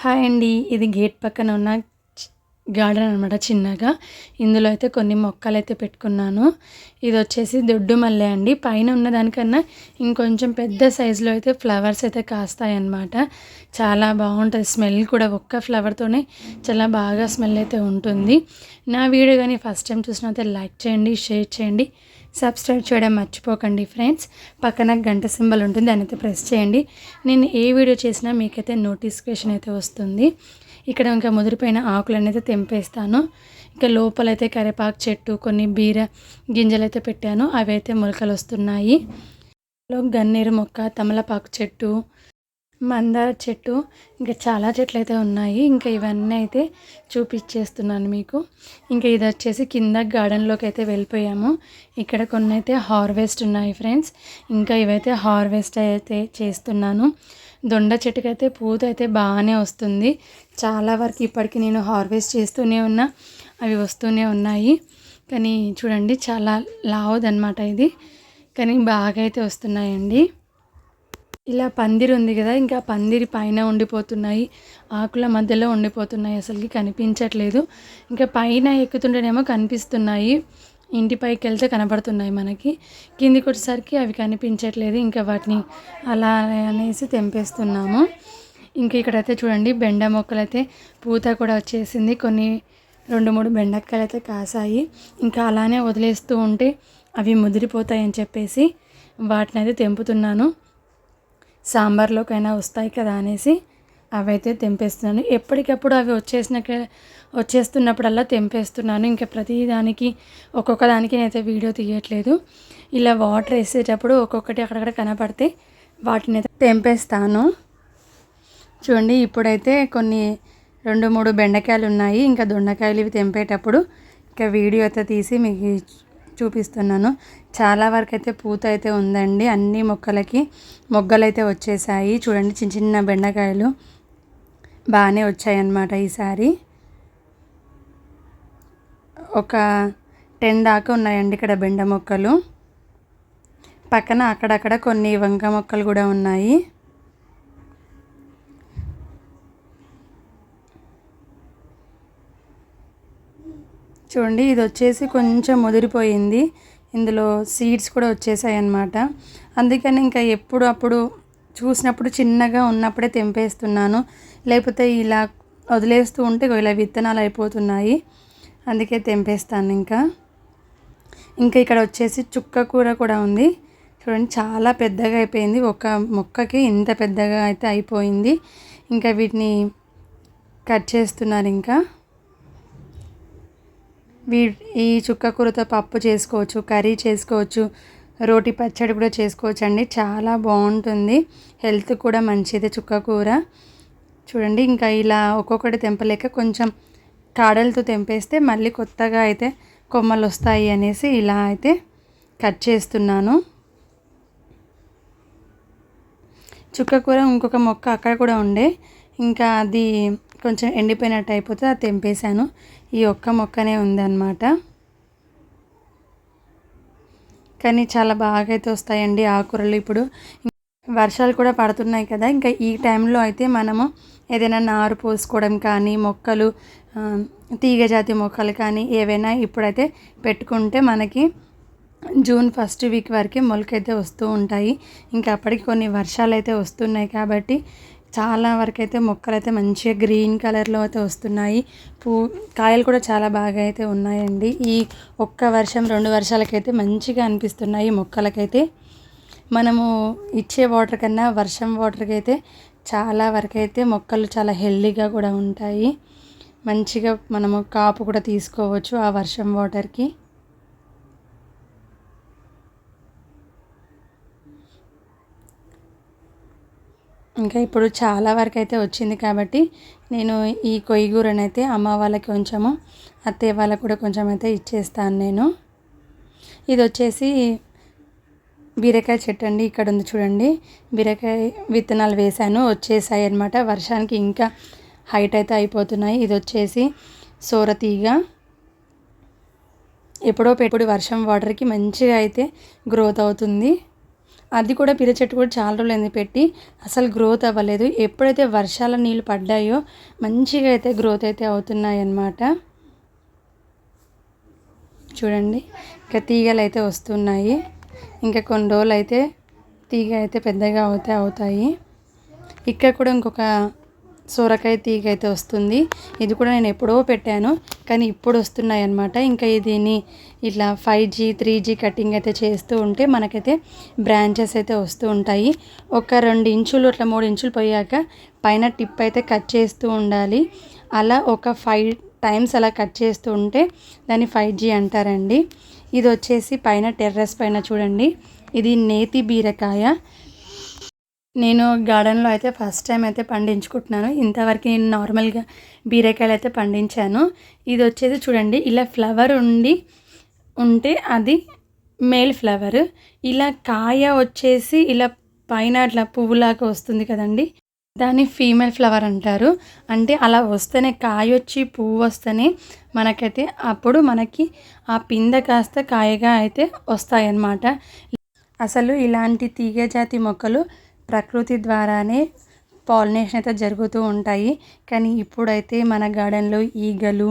Hi అండి. ఇది gate పక్కన ఉన్న గార్డెన్ అనమాట చిన్నగా. ఇందులో అయితే కొన్ని మొక్కలు అయితే పెట్టుకున్నాను. ఇది వచ్చేసి దొడ్డు మల్లె అండి. పైన ఉన్న దానికన్నా ఇంకొంచెం పెద్ద సైజులో అయితే ఫ్లవర్స్ అయితే కాస్తాయి అన్నమాట చాలా బాగుంటుంది. స్మెల్ కూడా ఒక్క ఫ్లవర్తోనే చాలా బాగా స్మెల్ అయితే ఉంటుంది. నా వీడియో కానీ ఫస్ట్ టైం చూసినైతే లైక్ చేయండి షేర్ చేయండి. సబ్స్క్రైబ్ చేయడం మర్చిపోకండి ఫ్రెండ్స్. పక్కన గంట సింబల్ ఉంటుంది దాని అయితే ప్రెస్ చేయండి. నేను ఏ వీడియో చేసినా మీకైతే నోటిఫికేషన్ అయితే వస్తుంది. ఇక్కడ ఇంకా ముదిరిపోయిన ఆకులను అయితే తెంపేస్తాను. ఇంకా లోపలైతే కరివేపాకు చెట్టు కొన్ని బీర గింజలు అయితే పెట్టాను. అవి అయితే మొలకలు వస్తున్నాయి. గన్నేరు మొక్క తమలపాకు చెట్టు మందార చెట్టు ఇంకా చాలా చెట్లు అయితే ఉన్నాయి. ఇంకా ఇవన్నీ అయితే చూపించేస్తున్నాను మీకు. ఇంకా ఇది వచ్చేసి కింద గార్డెన్లోకి అయితే వెళ్ళిపోయాము. ఇక్కడ కొన్ని అయితే హార్వెస్ట్ ఉన్నాయి ఫ్రెండ్స్ ఇంకా ఇవైతే హార్వెస్ట్ అయితే చేస్తున్నాను. దొండ చెట్టుకి అయితే పూత అయితే బాగానే వస్తుంది. చాలా వరకు ఇప్పటికి నేను హార్వెస్ట్ చేస్తూనే ఉన్నా. అవి వస్తూనే ఉన్నాయి. కానీ చూడండి చాలా లావుదనమాట ఇది. కానీ బాగా అయితే వస్తున్నాయండి. ఇలా పందిరి ఉంది కదా ఇంకా పందిరి పైన ఉండిపోతున్నాయి ఆకుల మధ్యలో ఉండిపోతున్నాయి అసలుకి కనిపించట్లేదు. ఇంకా పైన ఎక్కుతుంటేనేమో కనిపిస్తున్నాయి ఇంటి పైకి వెళ్తే కనబడుతున్నాయి మనకి. కిందికి వచ్చేసరికి అవి కనిపించట్లేదు ఇంకా వాటిని అలా అనేసి తెంపేస్తున్నాము. ఇంకా ఇక్కడైతే చూడండి బెండ మొక్కలు అయితే పూత కూడా వచ్చేసింది. కొన్ని రెండు మూడు బెండకాయలు అయితే కాసాయి. ఇంకా అలానే వదిలేస్తూ ఉంటే అవి ముదిరిపోతాయని చెప్పేసి వాటిని అయితే తెంపుతున్నాను. సాంబార్లోకైనా వస్తాయి కదా అనేసి అవైతే తెంపేస్తున్నాను. ఎప్పటికప్పుడు అవి వచ్చేసినాక వచ్చేస్తున్నప్పుడల్లా తెంపేస్తున్నాను. ఇంకా ప్రతి దానికి ఒక్కొక్క దానికి నేనైతే వీడియో తీయట్లేదు. ఇలా వాటర్ వేసేటప్పుడు ఒక్కొక్కటి అక్కడక్కడ కనపడితే వాటిని అయితే తెంపేస్తాను. చూడండి ఇప్పుడైతే కొన్ని రెండు మూడు బెండకాయలు ఉన్నాయి. ఇంకా దొండకాయలు ఇవి తెంపేటప్పుడు ఇంకా వీడియో అయితే తీసి మీకు చూపిస్తున్నాను. చాలా వరకు అయితే పూత అయితే ఉందండి. అన్ని మొక్కలకి మొగ్గలు అయితే వచ్చేసాయి. చూడండి చిన్న చిన్న బెండకాయలు బాగానే వచ్చాయన్నమాట ఈసారి. ఒక టెన్ దాకా ఉన్నాయండి ఇక్కడ బెండ మొక్కలు. పక్కన అక్కడక్కడ కొన్ని వంక మొక్కలు కూడా ఉన్నాయి. చూడండి ఇది వచ్చేసి కొంచెం ముదిరిపోయింది. ఇందులో సీడ్స్ కూడా వచ్చేసాయి అన్నమాట అందుకని ఇంకా ఎప్పుడు అప్పుడు చూసినప్పుడు చిన్నగా ఉన్నప్పుడే తెంపేస్తున్నాను. లేకపోతే ఇలా వదిలేస్తూ ఉంటే ఇలా విత్తనాలు అయిపోతున్నాయి. అందుకే తెంపేస్తాను ఇంకా. ఇంకా ఇక్కడ వచ్చేసి చుక్క కూర కూడా ఉంది. చూడండి చాలా పెద్దగా అయిపోయింది. ఒక మొక్కకి ఇంత పెద్దగా అయితే అయిపోయింది. ఇంకా వీటిని కట్ చేస్తున్నారు ఇంకా. వీ ఈ చుక్క కూరతో పప్పు చేసుకోవచ్చు కర్రీ చేసుకోవచ్చు రోటి పచ్చడి కూడా చేసుకోవచ్చు అండి చాలా బాగుంటుంది. హెల్త్ కూడా మంచిది చుక్క కూర. చూడండి ఇంకా ఇలా ఒక్కొక్కటి తెంపలేక కొంచెం కాడలతో తెంపేస్తే మళ్ళీ కొత్తగా అయితే కొమ్మలు వస్తాయి అనేసి ఇలా అయితే కట్ చేస్తున్నాను. చుక్క కూర ఇంకొక మొక్క అక్కడ కూడా ఉండే. ఇంకా అది కొంచెం ఎండిపోయినట్టు అయిపోతే అది తెంపేశాను. ఈ ఒక్క మొక్కనే ఉందన్నమాట. కానీ చాలా బాగా అయితే వస్తాయండి ఆకుకూరలు ఇప్పుడు. వర్షాలు కూడా పడుతున్నాయి కదా ఇంకా ఈ టైంలో అయితే మనము ఏదైనా నారు పోసుకోవడం కానీ మొక్కలు తీగజాతి మొక్కలు కానీ ఏవైనా ఇప్పుడైతే పెట్టుకుంటే మనకి జూన్ ఫస్ట్ వీక్ వరకే మొలకైతే వస్తూ ఉంటాయి. ఇంకా అప్పటికి కొన్ని వర్షాలు అయితే వస్తున్నాయి కాబట్టి చాలా వరకైతే మొక్కలు అయితే మంచిగా గ్రీన్ కలర్లో అయితే వస్తున్నాయి. పూ కాయలు కూడా చాలా బాగా అయితే ఉన్నాయండి. ఈ ఒక్క వర్షం రెండు వర్షాలకైతే మంచిగా అనిపిస్తున్నాయి మొక్కలకైతే. మనము ఇచ్చే వాటర్ కన్నా వర్షం వాటర్కి అయితే చాలా వరకైతే మొక్కలు చాలా హెల్దీగా కూడా ఉంటాయి. మంచిగా మనము కాపు కూడా తీసుకోవచ్చు ఆ వర్షం వాటర్కి. ఇంకా ఇప్పుడు చాలా వరకు అయితే వచ్చింది కాబట్టి నేను ఈ కొయ్యగూరని అయితే అమ్మ వాళ్ళకి కొంచెము అత్తయ్య వాళ్ళకి కూడా కొంచెం అయితే ఇచ్చేస్తాను నేను. ఇది వచ్చేసి బీరకాయ చెట్టు అండి ఇక్కడ ఉంది చూడండి. బీరకాయ విత్తనాలు వేశాను వచ్చేసాయి అనమాట వర్షానికి ఇంకా హైట్ అయితే అయిపోతున్నాయి. ఇది వచ్చేసి సోరతీగ ఎప్పుడో పెట్టుడు వర్షం వాటర్కి మంచిగా అయితే గ్రోత్ అవుతుంది. అది కూడా పిల్ల చెట్టు కూడా చాలా రోజులైంది పెట్టి అసలు గ్రోత్ అవ్వలేదు. ఎప్పుడైతే వర్షాల నీళ్ళు పడ్డాయో మంచిగా అయితే గ్రోత్ అయితే అవుతున్నాయి అన్నమాట చూడండి ఇంకా తీగలు అయితే వస్తున్నాయి. ఇంకా కొన్ని రోజులు అయితే తీగ అయితే పెద్దగా అవుతాయి అవుతాయి. ఇక్కడ కూడా ఇంకొక సోరకాయ తీగ అయితే వస్తుంది. ఇది కూడా నేను ఎప్పుడో పెట్టాను. కానీ ఇప్పుడు వస్తున్నాయి అనమాట ఇంకా దీన్ని ఇట్లా five G three G cutting అయితే చేస్తూ ఉంటే మనకైతే బ్రాంచెస్ అయితే వస్తూ ఉంటాయి. ఒక రెండు ఇంచులు అట్లా మూడు ఇంచులు పోయాక పైన టిప్ అయితే కట్ చేస్తూ ఉండాలి. అలా ఒక ఫైవ్ టైమ్స్ అలా కట్ చేస్తూ ఉంటే దాన్ని ఫైవ్ జీ అంటారండి. ఇది వచ్చేసి పైన టెర్రస్ పైన చూడండి. ఇది నేతి బీరకాయ. నేను గార్డెన్లో అయితే ఫస్ట్ టైం అయితే పండించుకుంటున్నాను. ఇంతవరకు నేను నార్మల్గా బీరకాయలు అయితే పండించాను. ఇది వచ్చేసి చూడండి ఇలా ఫ్లవర్ ఉండి ఉంటే అది మేల్ ఫ్లవర్. ఇలా కాయ వచ్చేసి ఇలా పైన అట్లా పువ్వులాగా వస్తుంది కదండి దాన్ని ఫీమేల్ ఫ్లవర్ అంటారు. అంటే అలా వస్తేనే కాయ వచ్చి పువ్వు వస్తేనే మనకైతే అప్పుడు మనకి ఆ పిందె కాస్త కాయగా అయితే వస్తాయన్నమాట. అసలు ఇలాంటి తీగజాతి మొక్కలు ప్రకృతి ద్వారానే పాలినేషన్ అయితే జరుగుతూ ఉంటాయి. కానీ ఇప్పుడైతే మన గార్డెన్లో ఈగలు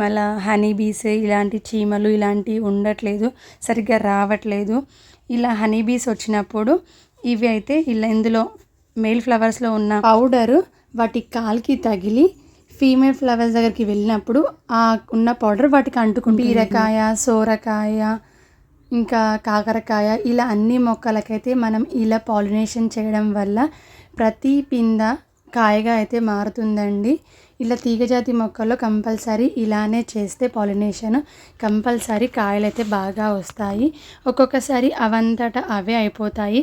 మళ్ళా హనీ బీస్ ఇలాంటి చీమలు ఇలాంటివి ఉండట్లేదు. సరిగ్గా రావట్లేదు. ఇలా హనీ బీస్ వచ్చినప్పుడు ఇవి అయితే ఇలా ఇందులో మేల్ ఫ్లవర్స్లో ఉన్న పౌడరు వాటి కాల్కి తగిలి ఫీమేల్ ఫ్లవర్స్ దగ్గరికి వెళ్ళినప్పుడు ఆ ఉన్న పౌడర్ వాటికి అంటుకుంటుంది. బీరకాయ సోరకాయ ఇంకా కాకరకాయ ఇలా అన్ని మొక్కలకైతే మనం ఇలా పాలినేషన్ చేయడం వల్ల ప్రతి పింద కాయగా అయితే మారుతుందండి. ఇలా తీగజాతి మొక్కల్లో కంపల్సరీ ఇలానే చేస్తే పాలినేషన్ కంపల్సరీ కాయలు అయితే బాగా వస్తాయి. ఒక్కొక్కసారి అవంతటా అవే అయిపోతాయి.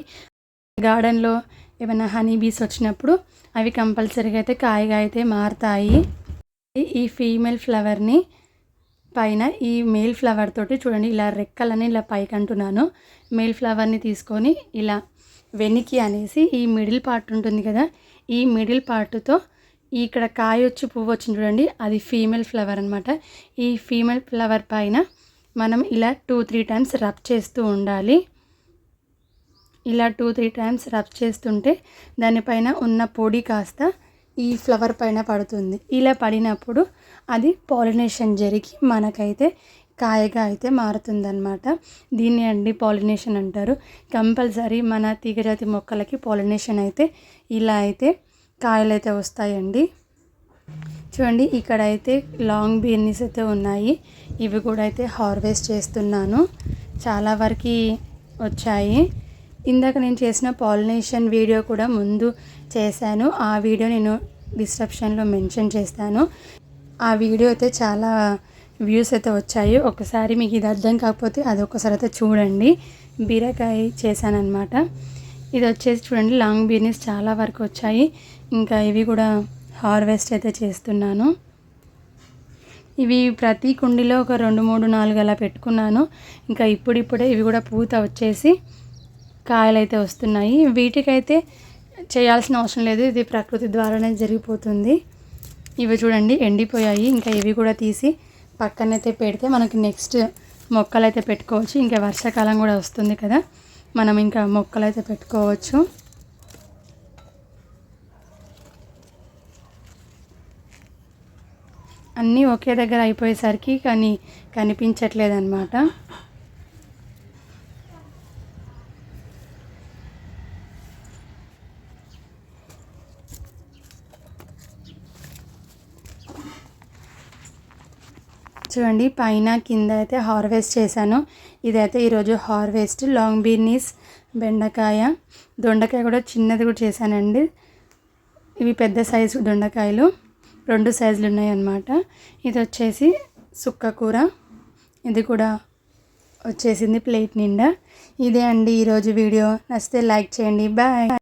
గార్డెన్లో ఏమైనా హనీ బీస్ వచ్చినప్పుడు అవి కంపల్సరీగా అయితే కాయగా అయితే మారుతాయి. ఈ ఫీమేల్ ఫ్లవర్ని పైన ఈ మేల్ ఫ్లవర్ తోటి చూడండి ఇలా రెక్కలని ఇలా పైకి అంటున్నాను. మేల్ ఫ్లవర్ని తీసుకొని ఇలా వెనికి అనేసి ఈ మిడిల్ పార్ట్ ఉంటుంది కదా ఈ మిడిల్ పార్ట్తో ఇక్కడ కాయ వచ్చి పువ్వు వచ్చింది చూడండి అది ఫీమేల్ ఫ్లవర్ అనమాట ఈ ఫీమేల్ ఫ్లవర్ పైన మనం ఇలా టూ త్రీ టైమ్స్ రబ్ చేస్తూ ఉండాలి. ఇలా టూ త్రీ టైమ్స్ రబ్ చేస్తుంటే దానిపైన ఉన్న పొడి కాస్త ఈ ఫ్లవర్ పైన పడుతుంది. ఇలా పడినప్పుడు అది పాలినేషన్ జరిగి మనకైతే కాయగా అయితే మారుతుందన్నమాట. దీన్ని అండి పాలినేషన్ అంటారు. కంపల్సరీ మన తీగజాతి మొక్కలకి పాలినేషన్ అయితే ఇలా అయితే కాయలు అయితే వస్తాయండి. చూడండి ఇక్కడ అయితే లాంగ్ బీర్నీస్ అయితే ఉన్నాయి. ఇవి కూడా అయితే హార్వెస్ట్ చేస్తున్నాను. చాలా వరకు వచ్చాయి. ఇందాక నేను చేసిన పాలినేషన్ వీడియో కూడా ముందు చేశాను. ఆ వీడియో నేను డిస్క్రిప్షన్లో మెన్షన్ చేస్తాను. ఆ వీడియో అయితే చాలా వ్యూస్ అయితే వచ్చాయి. ఒకసారి మీకు ఇది అర్థం కాకపోతే అది ఒకసారి అయితే చూడండి. బీరకాయ చేశానమాట ఇది వచ్చేసి చూడండి లాంగ్ బీర్నీస్ చాలా వరకు వచ్చాయి. ఇంకా ఇవి కూడా హార్వెస్ట్ అయితే చేస్తున్నాను. ఇవి ప్రతి కుండీలో ఒక రెండు మూడు నాలుగు అలా పెట్టుకున్నాను. ఇంకా ఇప్పుడిప్పుడే ఇవి కూడా పూత వచ్చేసి కాయలు అయితే వస్తున్నాయి. వీటికైతే చేయాల్సిన అవసరం లేదు. ఇది ప్రకృతి ద్వారానే జరిగిపోతుంది. ఇవి చూడండి ఎండిపోయాయి. ఇంకా ఇవి కూడా తీసి పక్కనైతే పెడితే మనకి నెక్స్ట్ మొక్కలు అయితే పెట్టుకోవచ్చు. ఇంకా వర్షాకాలం కూడా వస్తుంది కదా మనం ఇంకా మొక్కలు అయితే పెట్టుకోవచ్చు. అన్నీ ఒకే దగ్గర అయిపోయేసరికి కానీ కనిపించట్లేదు చూడండి పైన కింద అయితే హార్వెస్ట్ చేశాను. ఇదైతే ఈరోజు హార్వెస్ట్ లాంగ్ బీనీస్ బెండకాయ. దొండకాయ కూడా చిన్నది కూడా చేశానండి. ఇవి పెద్ద సైజు దొండకాయలు. రెండు సైజులు ఉన్నాయి అన్నమాట ఇది వచ్చేసి సుక్క కూర. ఇది కూడా వచ్చేసింది ప్లేట్ నిండా. ఇదే అండి ఈరోజు వీడియో. నచ్చితే లైక్ చేయండి. బాయ్.